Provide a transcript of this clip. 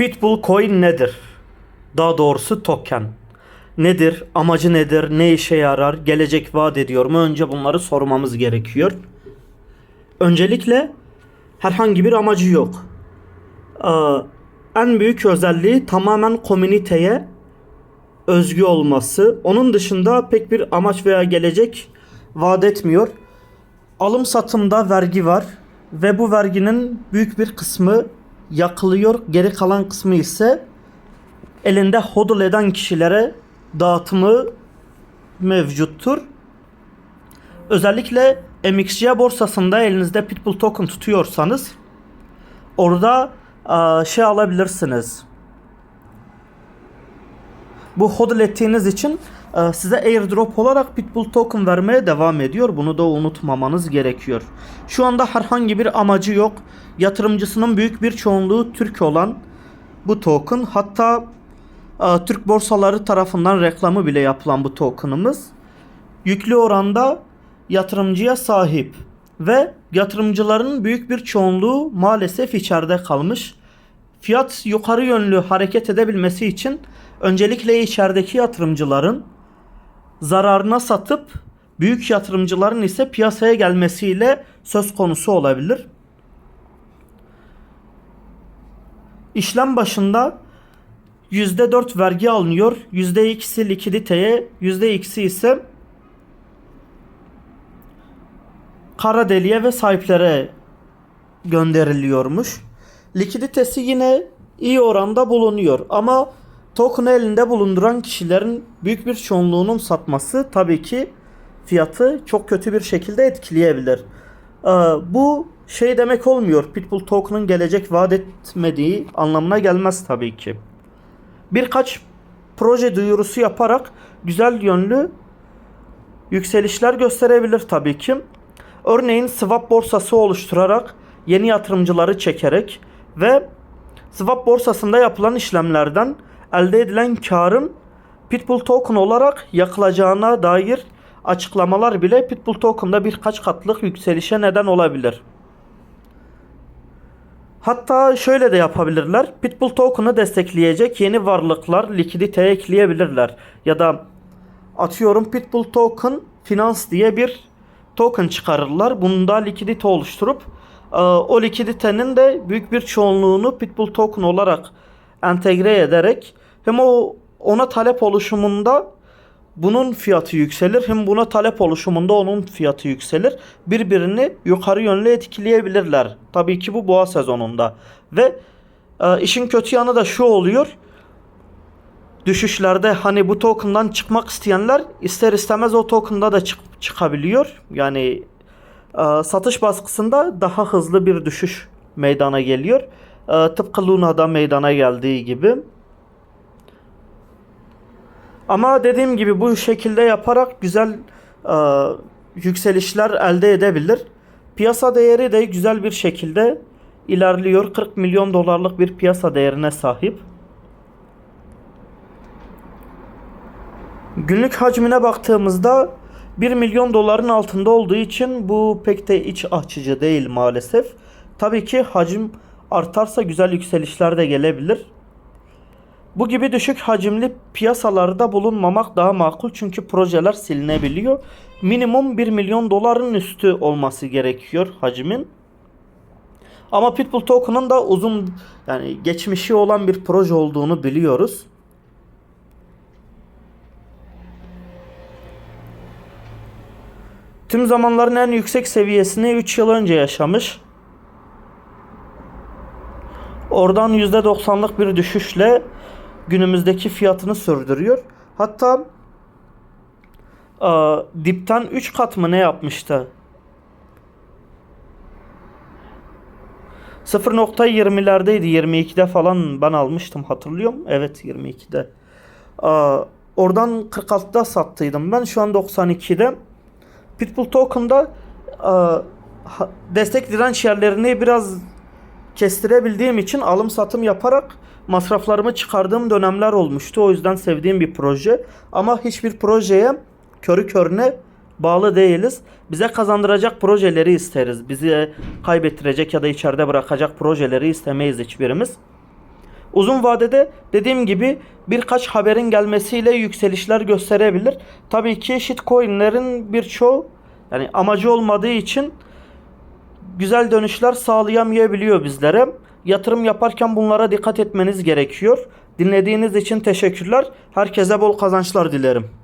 Pitbull coin nedir? Daha doğrusu token. Nedir? Amacı nedir? Ne işe yarar? Gelecek vaat ediyor mu? Önce bunları sormamız gerekiyor. Öncelikle herhangi bir amacı yok. Ee, en büyük özelliği tamamen komüniteye özgü olması. Onun dışında pek bir amaç veya gelecek vaat etmiyor. Alım satımda vergi var ve bu verginin büyük bir kısmı yakılıyor. Geri kalan kısmı ise elinde hodl eden kişilere dağıtımı mevcuttur. Özellikle MXC borsasında elinizde Pitbull token tutuyorsanız orada şey alabilirsiniz. Bu hodl ettiğiniz için e, size airdrop olarak Pitbull token vermeye devam ediyor. Bunu da unutmamanız gerekiyor. Şu anda herhangi bir amacı yok. Yatırımcısının büyük bir çoğunluğu Türk olan bu token hatta e, Türk borsaları tarafından reklamı bile yapılan bu tokenımız yüklü oranda yatırımcıya sahip ve yatırımcıların büyük bir çoğunluğu maalesef içeride kalmış. Fiyat yukarı yönlü hareket edebilmesi için öncelikle içerideki yatırımcıların zararına satıp büyük yatırımcıların ise piyasaya gelmesiyle söz konusu olabilir. İşlem başında %4 vergi alınıyor. %2'si likiditeye, %2'si ise kara deliğe ve sahiplere gönderiliyormuş. Likiditesi yine iyi oranda bulunuyor ama token elinde bulunduran kişilerin büyük bir çoğunluğunun satması tabii ki fiyatı çok kötü bir şekilde etkileyebilir. Ee, bu şey demek olmuyor. Pitbull token'ın gelecek vaat etmediği anlamına gelmez tabii ki. Birkaç proje duyurusu yaparak güzel yönlü yükselişler gösterebilir tabii ki. Örneğin swap borsası oluşturarak yeni yatırımcıları çekerek ve swap borsasında yapılan işlemlerden elde edilen karın Pitbull token olarak yakılacağına dair açıklamalar bile Pitbull token'da birkaç katlık yükselişe neden olabilir. Hatta şöyle de yapabilirler. Pitbull token'ı destekleyecek yeni varlıklar likiditeye ekleyebilirler. Ya da atıyorum Pitbull token finans diye bir token çıkarırlar. Bunda likidite oluşturup e, o likiditenin de büyük bir çoğunluğunu Pitbull token olarak entegre ederek hem o ona talep oluşumunda bunun fiyatı yükselir hem buna talep oluşumunda onun fiyatı yükselir. Birbirini yukarı yönlü etkileyebilirler. Tabii ki bu boğa sezonunda. Ve e, işin kötü yanı da şu oluyor. Düşüşlerde hani bu token'dan çıkmak isteyenler ister istemez o token'da da çık- çıkabiliyor. Yani e, satış baskısında daha hızlı bir düşüş meydana geliyor. E, tıpkı Luna'da meydana geldiği gibi. Ama dediğim gibi bu şekilde yaparak güzel e, yükselişler elde edebilir. Piyasa değeri de güzel bir şekilde ilerliyor. 40 milyon dolarlık bir piyasa değerine sahip. Günlük hacmine baktığımızda 1 milyon doların altında olduğu için bu pek de iç açıcı değil maalesef. Tabii ki hacim artarsa güzel yükselişler de gelebilir. Bu gibi düşük hacimli piyasalarda bulunmamak daha makul çünkü projeler silinebiliyor. Minimum 1 milyon doların üstü olması gerekiyor hacmin. Ama Pitbull Token'ın da uzun yani geçmişi olan bir proje olduğunu biliyoruz. Tüm zamanların en yüksek seviyesini 3 yıl önce yaşamış. Oradan %90'lık bir düşüşle günümüzdeki fiyatını sürdürüyor. Hatta aa, dipten 3 kat mı ne yapmıştı? 0.20'lerdeydi. 22'de falan ben almıştım hatırlıyorum. Evet 22'de. Aa, oradan 46'da sattıydım ben. Şu an 92'de. Pitbull Token'da ha- destek direnç yerlerini biraz kestirebildiğim için alım satım yaparak masraflarımı çıkardığım dönemler olmuştu. O yüzden sevdiğim bir proje. Ama hiçbir projeye körü körüne bağlı değiliz. Bize kazandıracak projeleri isteriz. Bizi kaybettirecek ya da içeride bırakacak projeleri istemeyiz hiçbirimiz. Uzun vadede dediğim gibi birkaç haberin gelmesiyle yükselişler gösterebilir. Tabii ki shitcoin'lerin birçoğu yani amacı olmadığı için güzel dönüşler sağlayamayabiliyor bizlere. Yatırım yaparken bunlara dikkat etmeniz gerekiyor. Dinlediğiniz için teşekkürler. Herkese bol kazançlar dilerim.